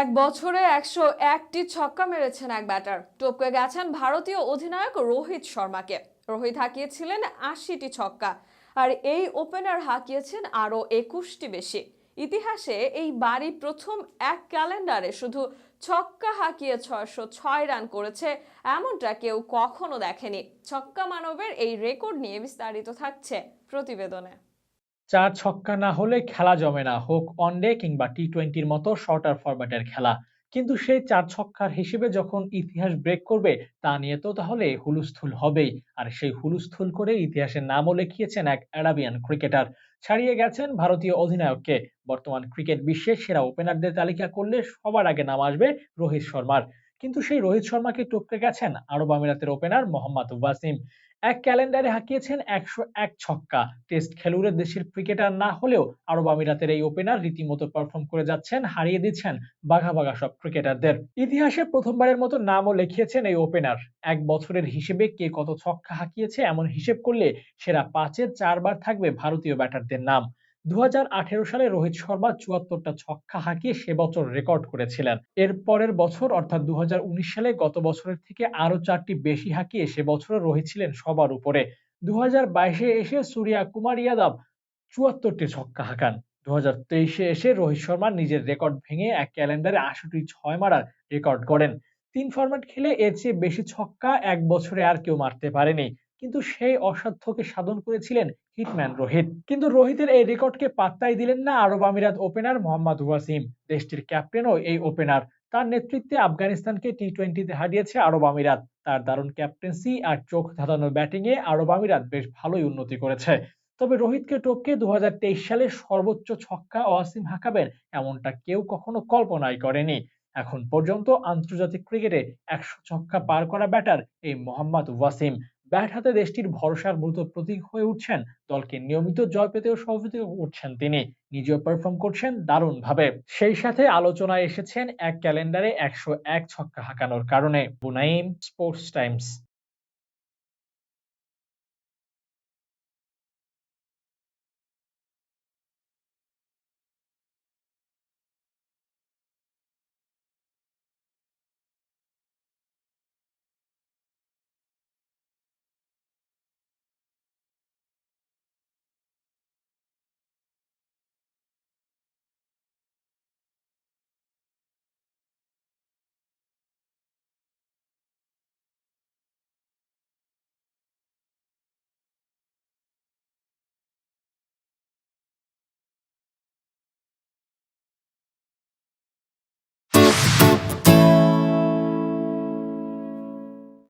এক বছরে একশো একটি ছক্কা মেরেছেন এক ব্যাটার। টপকে গেছেন ভারতীয় অধিনায়ক রোহিত শর্মাকে। রোহিত হাঁকিয়েছিলেন আশিটি ছক্কা, আর এই ওপেনার হাঁকিয়েছেন আরও একুশটি বেশি। ইতিহাসে এই বাড়ি প্রথম এক ক্যালেন্ডারে শুধু ছক্কা হাঁকিয়ে ছয়শো ছয় রান করেছে এমনটা কেউ কখনো দেখেনি। ছক্কা মানবের এই রেকর্ড নিয়ে বিস্তারিত থাকছে প্রতিবেদনে। চার ছক্কা না হলে খেলা জমে না। হোক ওয়ানডে কিংবা টি টোয়েন্টির মতো শর্টার ফরম্যাটের খেলা। কিন্তু সেই চার ছক্কার হিসেবে যখন ইতিহাস ব্রেক করবে, তা নিয়ে তো তাহলে হুলুস্থুল হবেই। আর সেই হুলুস্থুল করে ইতিহাসের নামও লিখিয়েছেন এক অ্যারাবিয়ান ক্রিকেটার ছাড়িয়ে গেছেন ভারতীয় অধিনায়ককে। বর্তমান ক্রিকেট বিশ্বের সেরা ওপেনারদের তালিকা করলে সবার আগে নাম আসবে রোহিত শর্মার। কিন্তু সেই রোহিত শর্মাকে টপকে গেছেন আরব আমিরাতের ওপেনার মোহাম্মদ ওয়াসিম এক ক্যালেন্ডারে হাঁকিয়েছেন একশো এক ছক্কা। টেস্ট খেলুড়ে দেশের ক্রিকেটার না হলেও আরব আমিরাতের এই ওপেনার রীতিমতো পারফর্ম করে যাচ্ছেন, হারিয়ে দিচ্ছেন বাঘা বাঘা সব ক্রিকেটারদের ইতিহাসে প্রথমবারের মতো নামও লিখিয়েছেন এই ওপেনার এক বছরের হিসেবে কে কত ছক্কা হাঁকিয়েছে এমন হিসেব করলে সেরা পাঁচে চারবার থাকবে ভারতীয় ব্যাটারদের নাম। দু সালে রোহিত শর্মা চুয়াত্তরটা ছক্কা হাঁকিয়ে সে বছর রেকর্ড করেছিলেন। এর পরের বছর, অর্থাৎ দু সালে গত বছরের থেকে আরও চারটি বেশি হাঁকিয়ে সে বছর রোহিত ছিলেন সবার উপরে। দু এসে সূর্যা কুমার ইয়াদব চুয়াত্তরটি ছক্কা হাঁকান। দু তেইশে এসে রোহিত শর্মা নিজের রেকর্ড ভেঙে এক ক্যালেন্ডারে আশিটি ছয় মারার রেকর্ড করেন তিন ফরম্যাট খেলে এর চেয়ে বেশি ছক্কা এক বছরে আর কেউ মারতে পারেনি। কিন্তু সেই অসাধ্যকে সাধন করেছিলেন হিটম্যান রোহিত। কিন্তু রোহিতের এই রেকর্ডকে পাত্তাই দিলেন না আরব আমিরাত ওপেনার মোহাম্মদ ওয়াসিম। দেশটির ক্যাপ্টেনও এই ওপেনার। তার নেতৃত্বে আফগানিস্তানকে টি টোয়েন্টিতে হারিয়েছে আরব আমিরাত। তার দারুণ ক্যাপ্টেন্সি আর চোখ ধাঁধানো ব্যাটিংয়ে আরব আমিরাত বেশ ভালোই উন্নতি করেছে। তবে রোহিতকে টপকে দু হাজার তেইশ সালে সর্বোচ্চ ছক্কা ওয়াসিম হাঁকাবেন এমনটা কেউ কখনো কল্পনাই করেনি। এখন পর্যন্ত আন্তর্জাতিক ক্রিকেটে একশো ছক্কা পার করা ব্যাটার এই মোহাম্মদ ওয়াসিম। ব্যাট হাতে দেশটির ভরসার মূলত প্রতীক হয়ে উঠছেন দলকে নিয়মিত জয় পেতেও সহযোগিতা করছেন তিনি। নিজেও পারফর্ম করছেন দারুণভাবে। সেই সাথে আলোচনায় এসেছেন এক ক্যালেন্ডারে একশো এক ছক্কা হাঁকানোর কারণে। বুনাইম স্পোর্টস টাইমস